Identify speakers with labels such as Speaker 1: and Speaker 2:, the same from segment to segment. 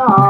Speaker 1: Oh.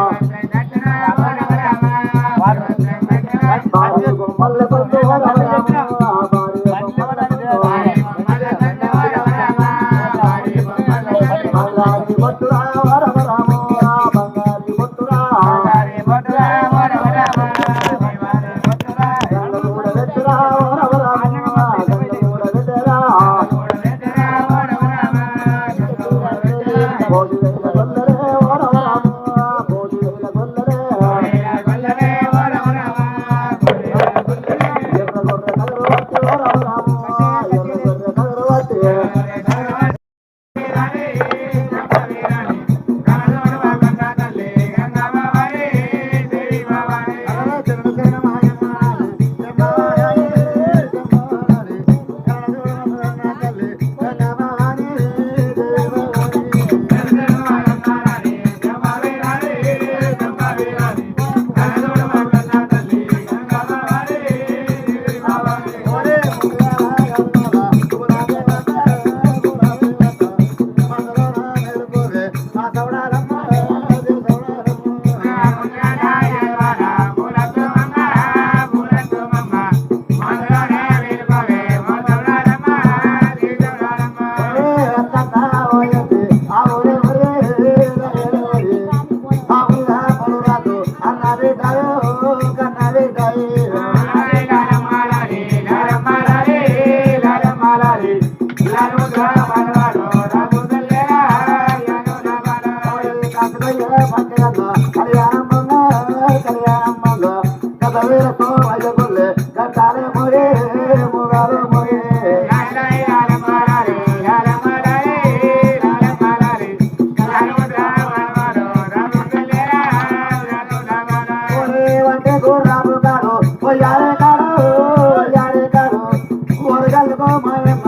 Speaker 1: Mala, mala.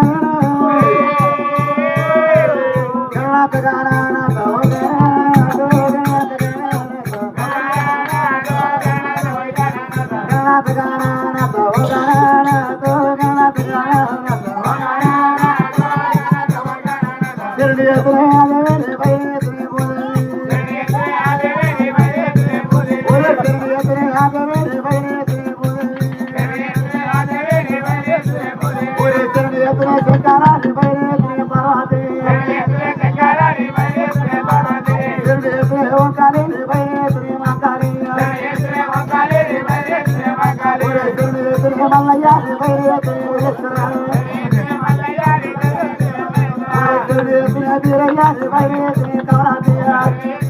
Speaker 1: Gracias. Yeah.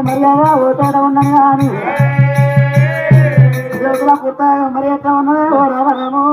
Speaker 1: మర్యాద ఓ చోట ఉన్నది కానీ యువకుల మరి ఎట్లా ఉన్నది ఓ రావణము.